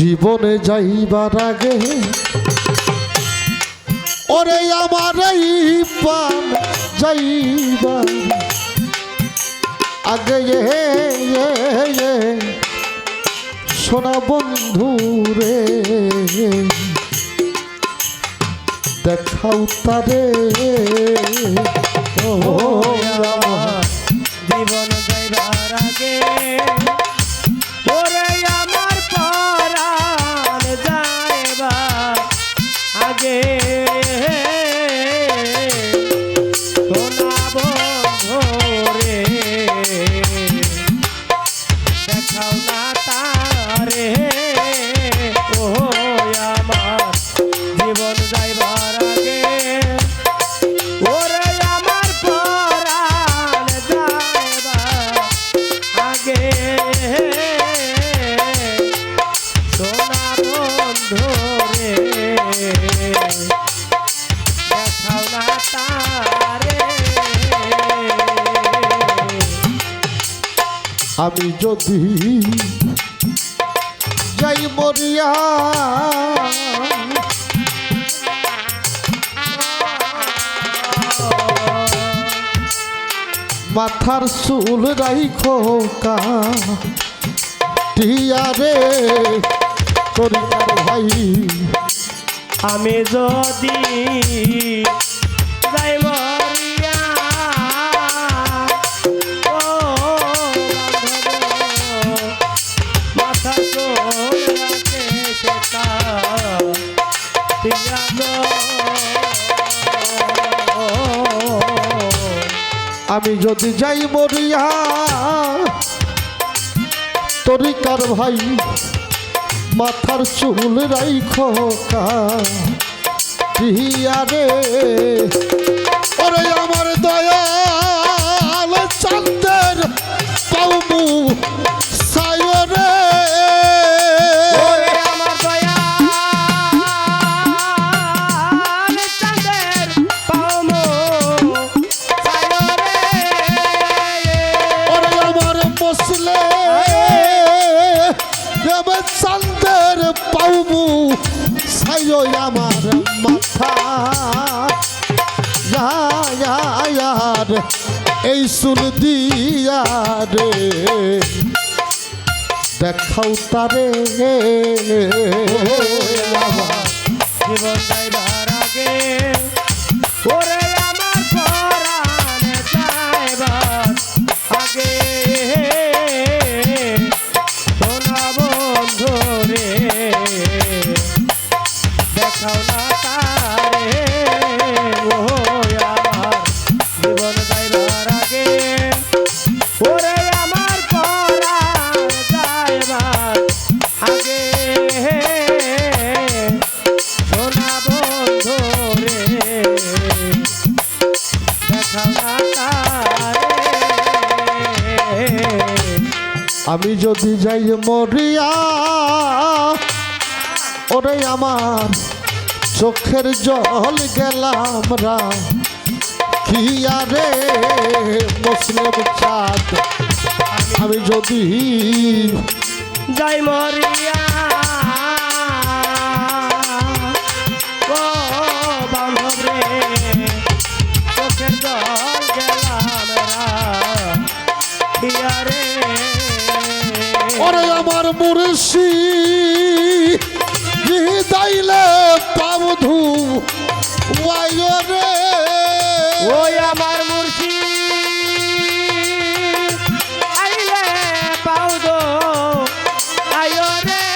জীবনে যাইবার আগে ওরে আমার যাইবার। আগে সোনা বন্ধু রে, দেখাও তারে। ও জীবন যাইবার আগে যদি যাই মরিয়া। মাথার চুল রাইখো টিয়ারে করিয়ার ভাই। আমি যদি আমি যদি যাই মরিয়া তরিকার ভাই মাথার চুল রাইখ রে টিয়ারে ওরে আমার দয়াল চান্দের পাউমু সাইয় আমার মাথা। ইয়ার এই শুন দিয়া রে। দেখাও তারে। জীবন যাইবার আগে ওরে আমি যদি যাই মরিয়া, ওরে আমার চোখের জল গেলাম রা। কি আরে মুসলিম চাঁদ, আমি যদি যাই মরিয়া, ও ওরে আমার মুর্শি দাইলে পাবধু রে। ওই আমার মুর্শি আইলে পাও দো আয়ো রে।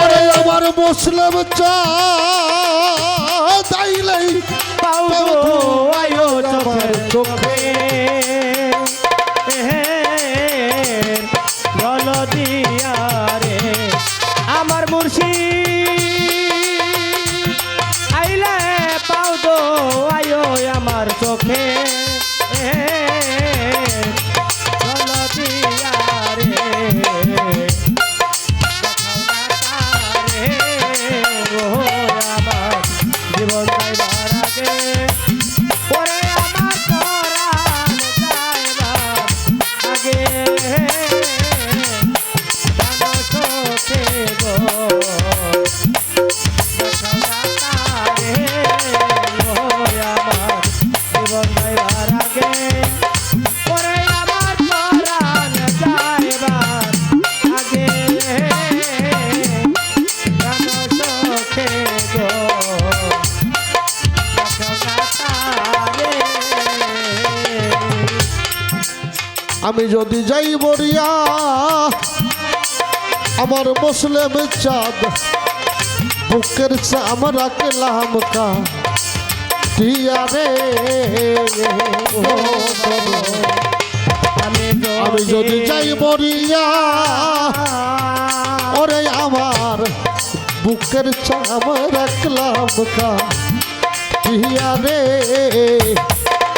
ওরে আমার মুসলিম চাঁদ আইলেই পাও আয়ো চোখের চোখে। যাই মরিয়া আমার মুসলিম চাঁদ, বুকের চাম রাখলাম কা টিয়া রে। আমি যদি যাই মরিয়া ওরে আমার বুকের চাম রাখলাম কা টিয়া রে।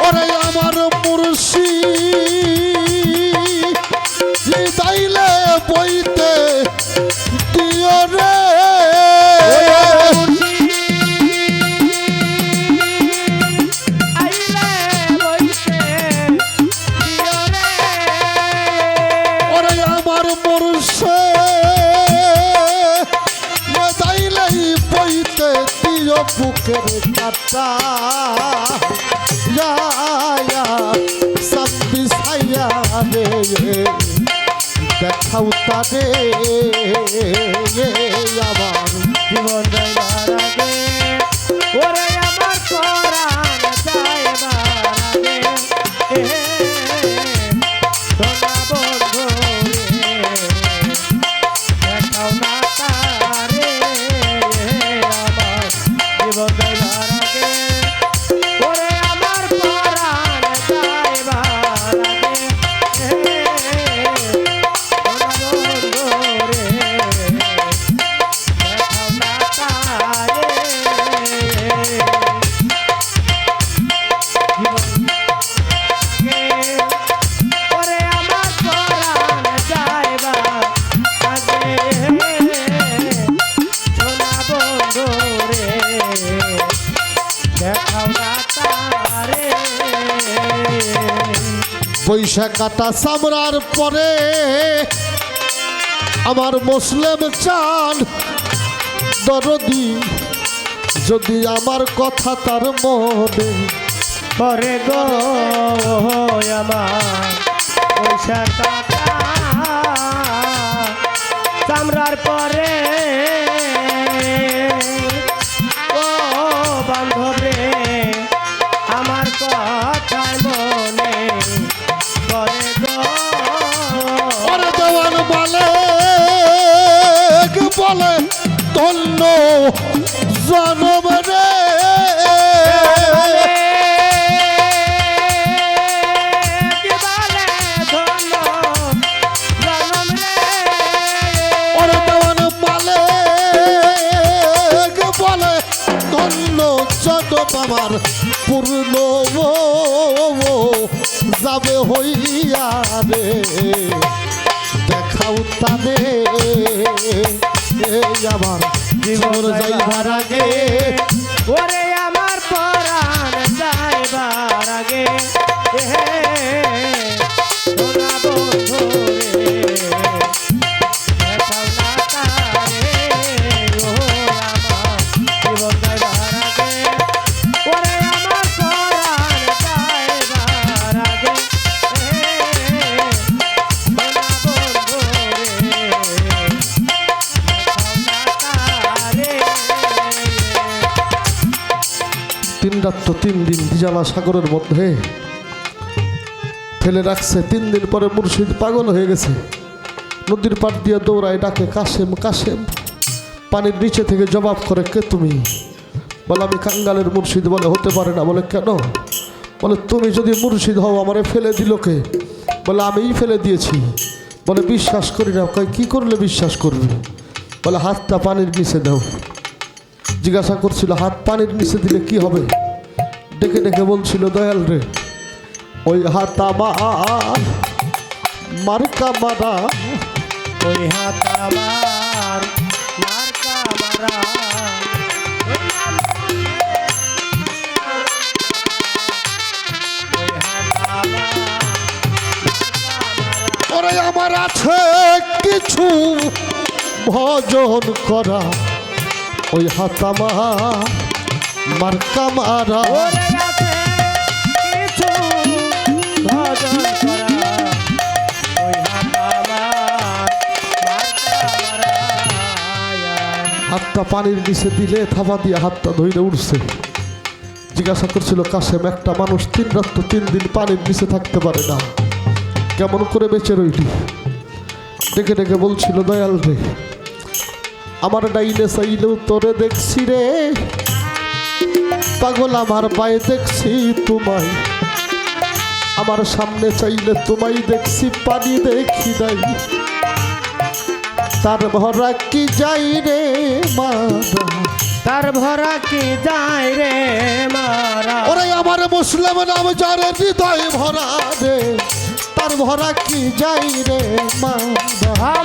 ওরে আমার বইতে দিও রে। আমার মুর্শে দাইলেই বইতে দিও বুকের কাটা। সাব্বি সাইয়া রে। দেখাও তারে আমার জীবন ওরে কাটা সামরার পরে আমার মুসলিম চান দরদি। যদি আমার কথা তার মনে পরে গো আমার চামড়ার পরে জনম রে। আমার পূর্ণ যাবে হইয়া রে। দেখাও এই আমার জীবন যাইবার আগে ওরে দিজালা সাগরের মধ্যে ফেলে রাখছে। তিন দিন পরে মুর্শিদ পাগল হয়ে গেছে। নদীর পাড় দিয়ে দৌড়ায় ডাকে, কাশেম কাশেম, পানির নিচে থেকে জবাব করে কে তুমি? বলে, আমি কাঙ্গালের মুর্শিদ বলে, হতে পারে না। বলে, কেন? বলে, তুমি যদি মুর্শিদ হও, আমারে ফেলে দিল কে? বলে, আমিই ফেলে দিয়েছি। বলে, বিশ্বাস করি না। কয়, কী করলে বিশ্বাস করবে? বলে, হাতটা পানির নিচে দাও। জিজ্ঞাসা করছিল, হাত পানির নিচে দিলে কি হবে? ডেকে ডেকে বলছিল দয়াল রে ওই হাত আমার মার্কা মারা। ওই হাত মার্কা মারা। আমার ওরে আমার আছে কিছু ভজন করা। ওই হাত আমার মার্কা মারা। হাতটা পানির নিচে দিলে থাবা দিয়ে হাতটা ধইরে উঠছে জিজ্ঞাসা করছিল কাশেম একটা মানুষ তিন রাত তো তিন দিন পানির নিচে থাকতে পারে না। কেমন করে বেঁচে রইলি? ডেকে ডেকে বলছিল দয়াল রে আমার ডাইলে চাইলেও তোরে দেখছি রে। পাগল আমার পায়ে দেখছি তোমায়। আমার সামনে চাইলে তোমায় দেখছি পানি দেখি নাই। তার ভরা কি যাই রে মারা? তার ভরা কি যাই রে মারা? ওরে আমার মুসলিম নাম যার হৃদয় ভরা রে তার ভরা কি যাই রে মারা?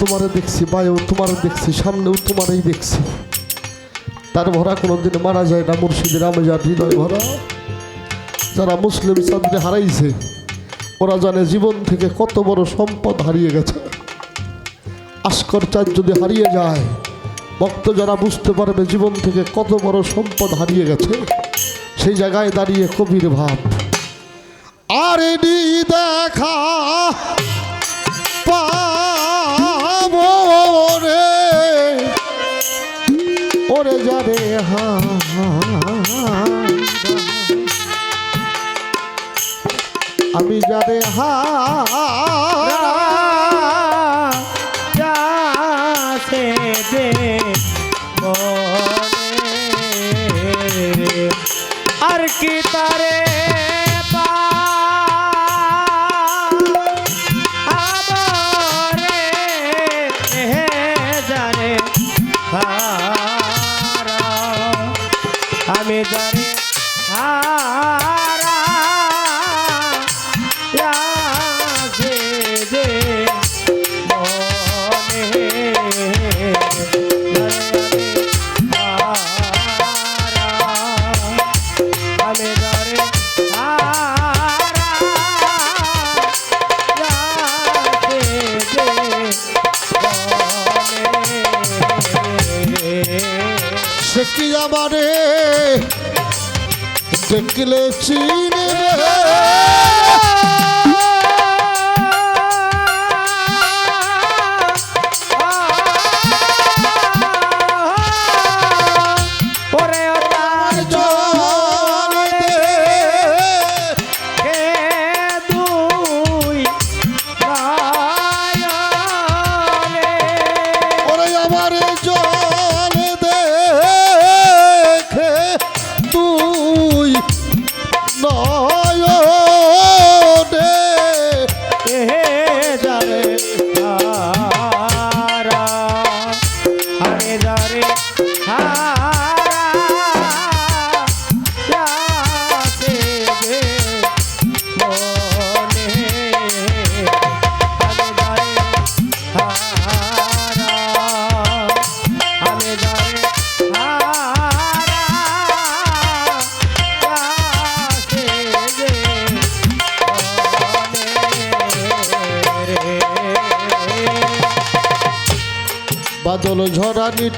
ডাইনেও তোমারে দেখছি বায়েও তোমারে দেখছি, সামনেও তোমারই দেখছি। তার ভরা কোনোদিন মারা যায় না, মুর্শিদের আমি যার হৃদয় ভরা। যারা মুসলিম চাঁদকে হারাইছে, ওরা জানে জীবন থেকে কত বড় সম্পদ হারিয়ে গেছে। আস্কর চাঁদ যদি হারিয়ে যায়, ভক্ত যারা বুঝতে পারবে জীবন থেকে কত বড় সম্পদ হারিয়ে গেছে, সেই জায়গায় দাঁড়িয়ে কবির ভাব। আর দেখা পাবো রে ওরে যারে হা আমি যারে হা দেখলে চিনে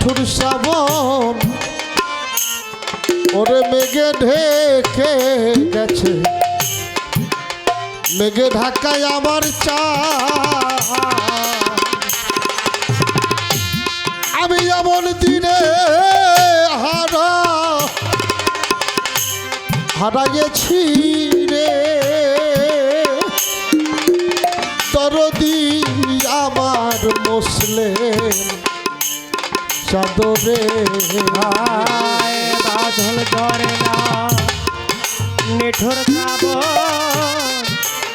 নিঠুর শ্রাবণ। ওরে মেঘে ঢেকে গেছে। মেঘে ঢাকায় আমার চা। আমি এমন দিনে হারা হারাইছি রে। দরদি আমার মুসলিম। চাদরে বাঁধল করে না। শ্রাবণ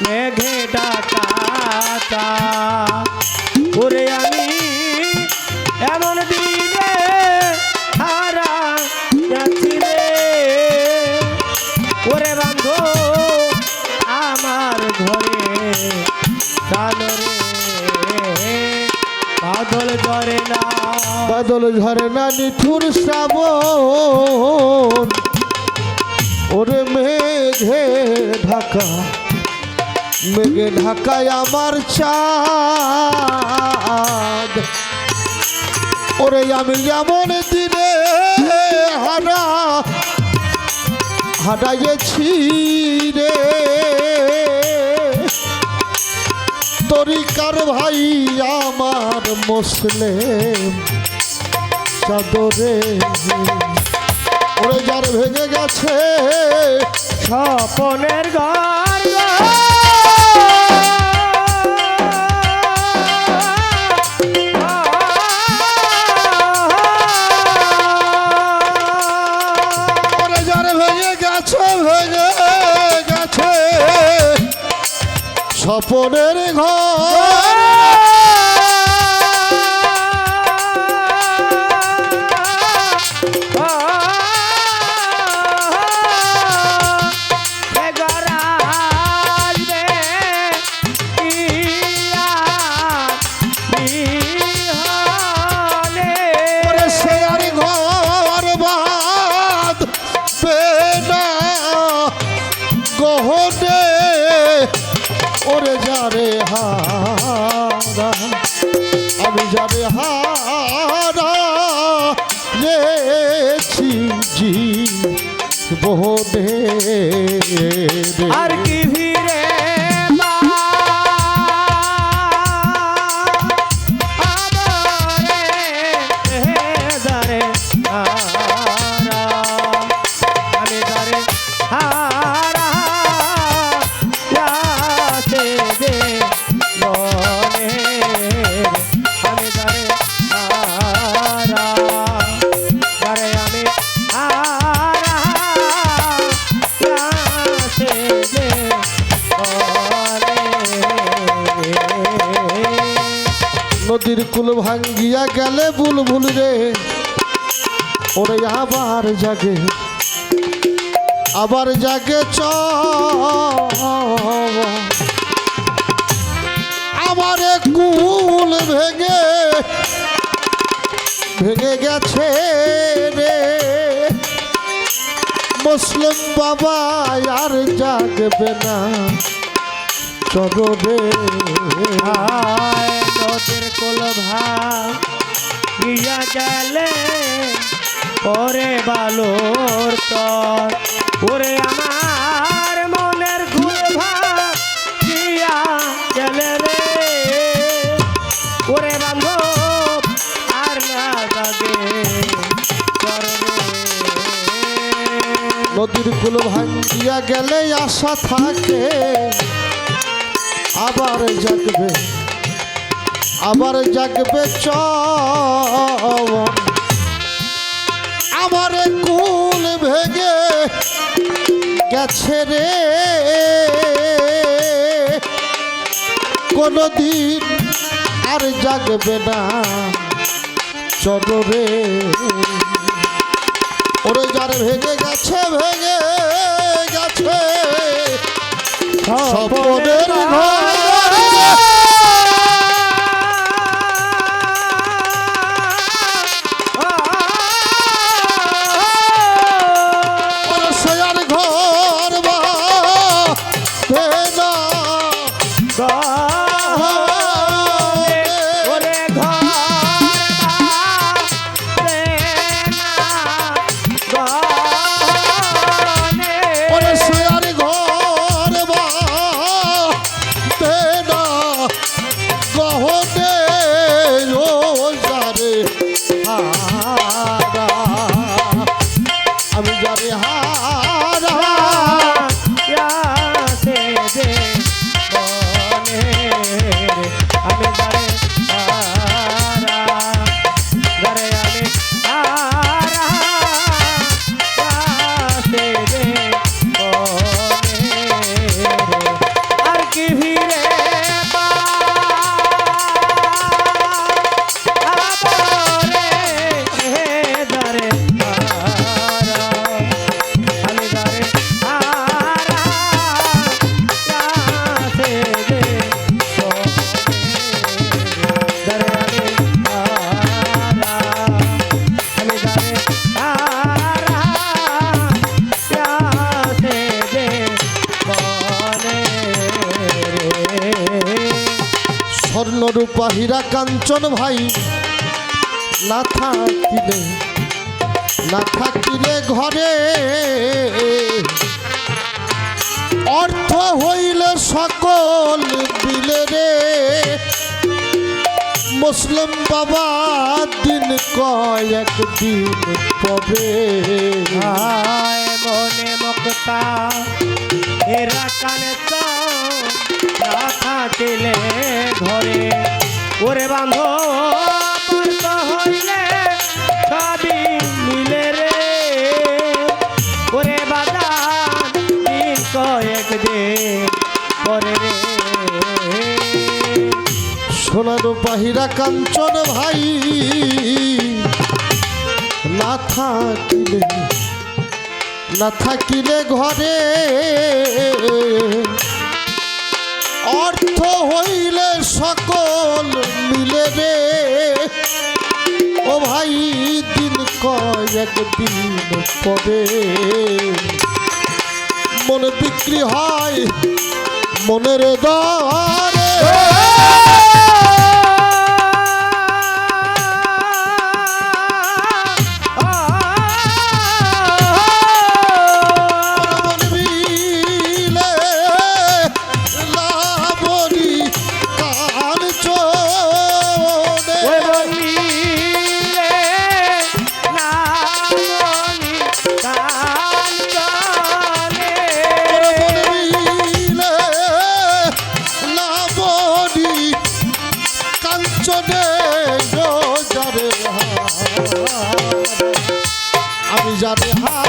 মেঘে ডাকাতা ওরে আমি এমন দিনে বাদল ঝরে না, নিঠুর শ্রাবণ। ওরে মেঘে ঢাকা, মেঘে ঢাকায় আমার চাঁদ। ওরে আমি এমন দিনে হারা হারাইছি রে। তরিকার ভাই আমার মসলে চাদরে। ওরে যার ভেঙে গেছে স্বপনের ঘর। স্বপনের ঘর। ভাঙ্গিয়া গেলে বুলবুল রে। ওরে আবার জাগে আবার জাগে চ। আমার কুল ভেঙে ভেঙে গেছে রে। মুসলিম বাবা আর জাগবে না। চলো রে। আয়। গেলে ওরে বালোর তর। ওরে আমার মনের ঘুর ভাইয়া গেলে রে। ওরে বান্ধব, আর নদীর কুল ভাঙ্গিয়া গেলে আশা থাকে, আবার জাগবে। আবার জাগবে আমার কুল ভেঙে গেছে রে। কোনদিন আর জাগবে না। চল রে। ওরে যার ভেঙে গেছে ভেঙে গেছে। স্বপনের ঘর কাঞ্চন ভাই না থাকিলে না থাকিলে ঘরে। অর্থ হইলে সকল দিলে রে। মুসলিম বাবা, দিন কয়েক দিন পবে। মনে মুক্তা এরা কানে না থাকিলে ঘরে। ওরে বান্ধব হইলে সোনার বাহিরা কাঞ্চন ভাই না থাকিলে না থাকিলে ঘরে। অর্থ হইলে সকল মিলে রে। ও ভাই, দিন কয়েক দিন পরে মনে বিক্রি হয়, মনের দরে। যারে আমি যারে হারা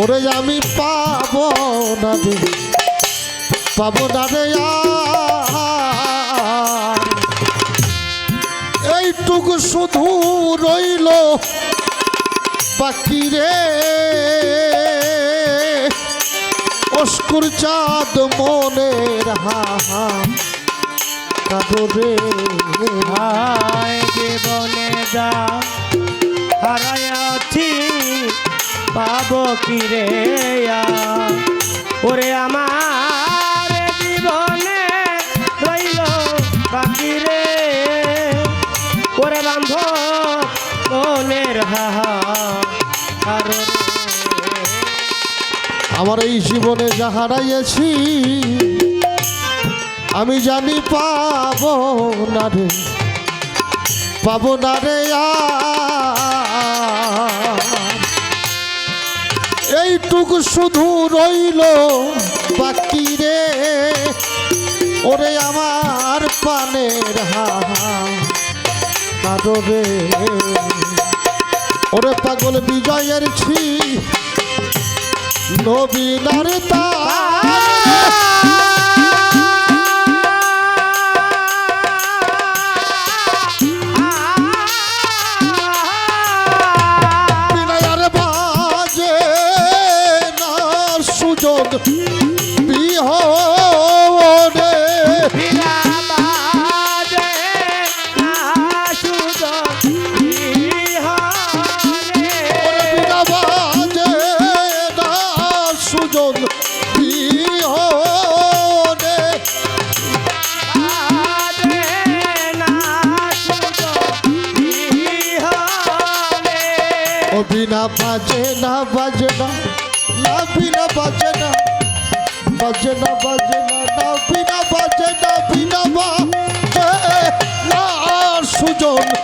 ওরে আমি পাব না রে। পাব না রে এইটুকু শুধু রইল বাকি রে। অস্কুর চাঁদ মনের হা হা কাদরে হায় জীবনে যা হারায়াছি পাব কি রে? ওরে আমার জীবনে রইল বাকি রে ওরে বান্ধব মনের হাহা আমার এই জীবনে যা হারাইয়াছি আমি জানি পাব না রে, পাব না রে আর। এইটুকু শুধু রইল বাকি রে। ওরে আমার পানের কারও ওরে পাগল বিজয়ের ছি নবীনার বিনয়ের বিনা বাজে না বাজে না না বিনা বাজে না বাজে না বাজে না না বিনা বাজে না। বিনা বা না সুজন